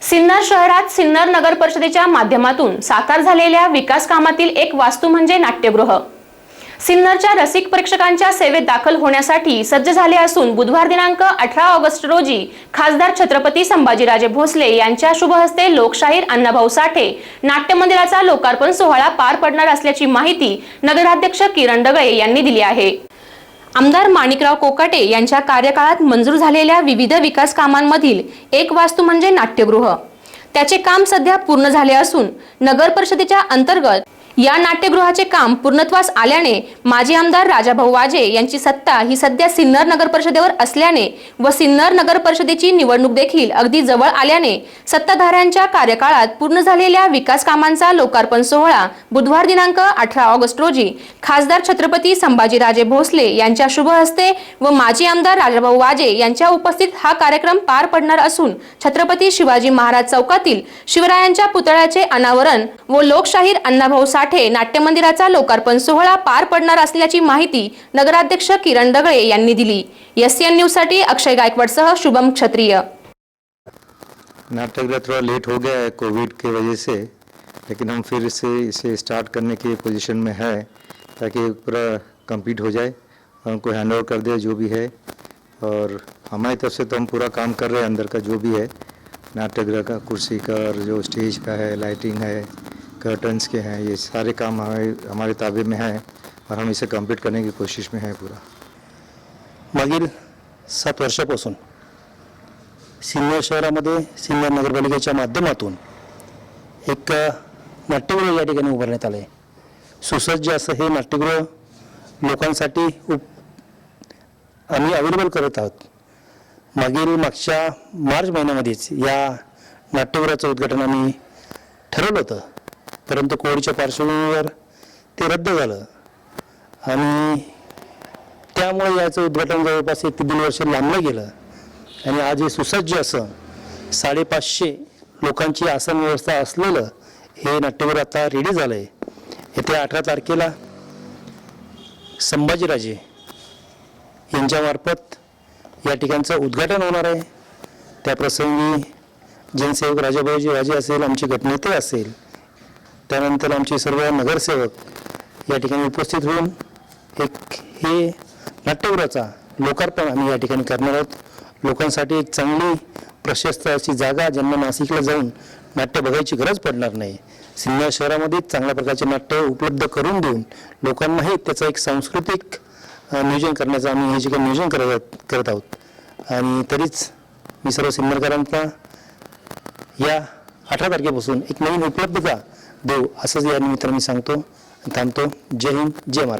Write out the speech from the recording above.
सिन्नर शहरात सिन्नर नगर परिषदेच्या माध्यमातून साकार झालेल्या विकास कामातील एक वास्तू म्हणजे नाट्यगृह. सिन्नरच्या रसिक प्रेक्षकांच्या सेवेत दाखल होण्यासाठी सज्ज झाले असून बुधवार दिनांक अठरा ऑगस्ट रोजी खासदार छत्रपती संभाजीराजे भोसले यांच्या शुभहस्ते लोकशाहीर अण्णाभाऊ साठे नाट्य मंदिराचा लोकार्पण सोहळा पार पडणार असल्याची माहिती नगराध्यक्ष किरण डगळे यांनी दिली आहे. आमदार माणिकराव कोकाटे यांच्या कार्यकाळात मंजूर झालेल्या विविध विकास कामांमधील एक वास्तू म्हणजे नाट्यगृह. त्याचे काम सध्या पूर्ण झाले असून नगर परिषदेच्या अंतर्गत या नाट्यगृहाचे काम पूर्णत्वास आल्याने माजी आमदार राजाभाऊ वाजे यांची सत्ता ही सध्या सिन्नर नगर परिषदेवर असल्याने व सिन्नर नगर परिषदेची निवडणूक देखील अगदी जवळ आल्याने सत्ताधाऱ्यांच्या कार्यकाळात पूर्ण झालेल्या विकास कामांचा लोकार्पण सोहळा बुधवार दिनांक अठरा ऑगस्ट रोजी खासदार छत्रपती संभाजीराजे भोसले यांच्या शुभ हस्ते व माजी आमदार राजाभाऊ वाजे यांच्या उपस्थित हा कार्यक्रम पार पडणार असून छत्रपती शिवाजी महाराज चौकातील शिवरायांच्या पुतळ्याचे अनावरण व लोकशाहीर अण्णाभाऊ साठे नाट्य मंदिराचा लोकार्पण सोहळा पार पडणार असल्याची माहिती नगराध्यक्ष किरण दगळे यांनी दिली. एस एन न्यूजसाठी अक्षय गायकवाडसह शुभम क्षत्रिय. नाटक थोड़ा लेट हो गया है कोविड की वजह से लेकिन हम फिर से इसे स्टार्ट करने की पोजीशन में है ताकि पूरा कंप्लीट हो जाए और उनको हैंड ओवर कर दे जो भी है और हमारी तरफ से तो हम पूरा काम कर रहे हैं अंदर का जो भी है नाट्यगृह का कुर्सी का और जो स्टेज का है लाइटिंग है कर्टन्स के हैं ये सारे काम हमारे हमारे ताबे में हैं और हम इसे कंप्लीट करने की कोशिश में हैं पूरा। मागील सात वर्षापासून सिन्नर शहरामध्ये सिन्नर नगरपालिकेच्या माध्यमातून एक नाट्यगृह या ठिकाणी उभारण्यात आलं आहे सुसज्ज असं हे नाट्यगृह लोकांसाठी उप आम्ही अवेलेबल करत आहोत. मागील मागच्या मार्च महिन्यामध्येच या नाट्यगृहाचं उद्घाटन आम्ही ठरवलं होतं. परंतु कोविडच्या पार्श्वभूमीवर ते रद्द झालं. आणि त्यामुळे याचं उद्घाटन जवळपास एक ते वर्ष लांबलं गेलं. आणि आज हे सुसज्ज असं साडेपाचशे लोकांची आसन व्यवस्था असलेलं हे नाट्यवर आता रेडी झालं आहे येत्या अठरा तारखेला संभाजीराजे यांच्यामार्फत या ठिकाणचं उद्घाटन होणार आहे. त्याप्रसंगी जनसेवक राजाभाऊजी राजे असेल आमचे गटनेते असेल त्यानंतर आमचे सर्व नगरसेवक या ठिकाणी उपस्थित होऊन एक हे नाट्यगृहाचा लोकार्पण आम्ही या ठिकाणी करणार आहोत. लोकांसाठी एक चांगली प्रशस्त अशी जागा ज्यांना नाशिकला जाऊन नाट्य बघायची गरज पडणार नाही. सिन्नर शहरामध्ये चांगल्या प्रकारचे नाट्य उपलब्ध करून देऊन लोकांनाही त्याचं एक सांस्कृतिक नियोजन करण्याचं आम्ही हे जे काही नियोजन करत करत आहोत. आणि तरीच मी सर्व सिन्नरकरांचा या अठरा तारखेपासून एक नवीन उपलब्धता देऊ असंच या निमित्ताने सांगतो थांबतो. जय हिंद जय महाराज